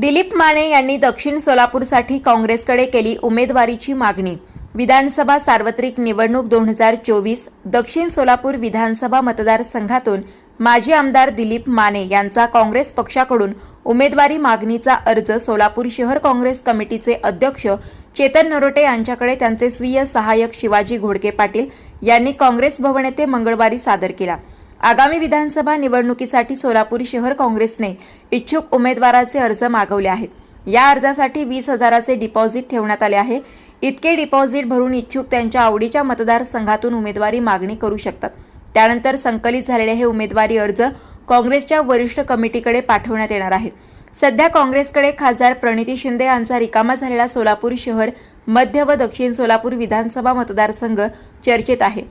दिलीप माने यांनी दक्षिण सोलापूरसाठी काँग्रेसकडे केली उमेदवारीची मागणी. विधानसभा सार्वत्रिक निवडणूक दोन हजार चोवीस दक्षिण सोलापूर विधानसभा मतदारसंघातून माजी आमदार दिलीप माने यांचा काँग्रेस पक्षाकडून उमेदवारी मागणीचा अर्ज सोलापूर शहर काँग्रेस कमिटीचे अध्यक्ष चेतन नरोटे यांच्याकडे त्यांचे स्वीय सहाय्यक शिवाजी घोडके पाटील यांनी काँग्रेस भवन येथे मंगळवारी सादर केला. आगामी विधानसभा निवडणुकीसाठी सोलापूर शहर काँग्रेसने इच्छुक उमेदवाराचे अर्ज मागवले आहेत. या अर्जासाठी वीस हजाराचे डिपॉझिट ठेवण्यात आले आहे. इतके डिपॉझिट भरून इच्छुक त्यांच्या आवडीच्या मतदारसंघातून उमेदवारी मागणी करू शकतात. त्यानंतर संकलित झालेले हे उमेदवारी अर्ज काँग्रेसच्या वरिष्ठ कमिटीकडे पाठवण्यात येणार आहे सध्या काँग्रेसकडे खासदार प्रणिती शिंदे यांचा रिकामा झालेला सोलापूर शहर मध्य व दक्षिण सोलापूर विधानसभा मतदारसंघ चर्चेत आहे.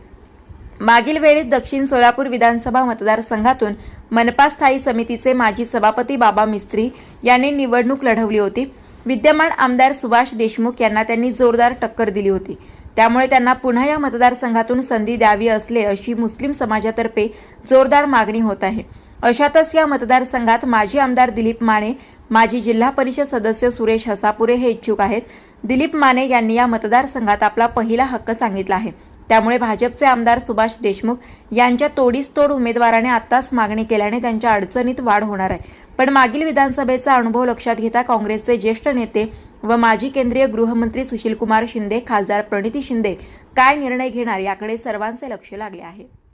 मागील वेळेस दक्षिण सोलापूर विधानसभा मतदारसंघातून मनपा स्थायी समितीचे माजी सभापती बाबा मिस्त्री यांनी निवडणूक लढवली होती. विद्यमान आमदार सुभाष देशमुख यांना त्यांनी जोरदार टक्कर दिली होती. त्यामुळे त्यांना पुन्हा या मतदारसंघातून संधी द्यावी असले अशी मुस्लिम समाजातर्फे जोरदार मागणी होत आहे. अशातच या मतदारसंघात माजी आमदार दिलीप माने माजी जिल्हा परिषद सदस्य सुरेश हसापुरे हे इच्छुक आहेत. दिलीप माने यांनी या मतदारसंघात आपला पहिला हक्क सांगितला आहे. त्यामुळे भाजपचे आमदार सुभाष देशमुख यांच्या तोडीस तोड उमेदवाराने आताच मागणी केल्याने त्यांच्या अडचणीत वाढ होणार आहे. पण मागील विधानसभेचा अनुभव लक्षात घेता काँग्रेसचे ज्येष्ठ नेते व माजी केंद्रीय गृहमंत्री सुशीलकुमार शिंदे खासदार प्रणिती शिंदे काय निर्णय घेणार याकडे सर्वांचे लक्ष लागले आहे.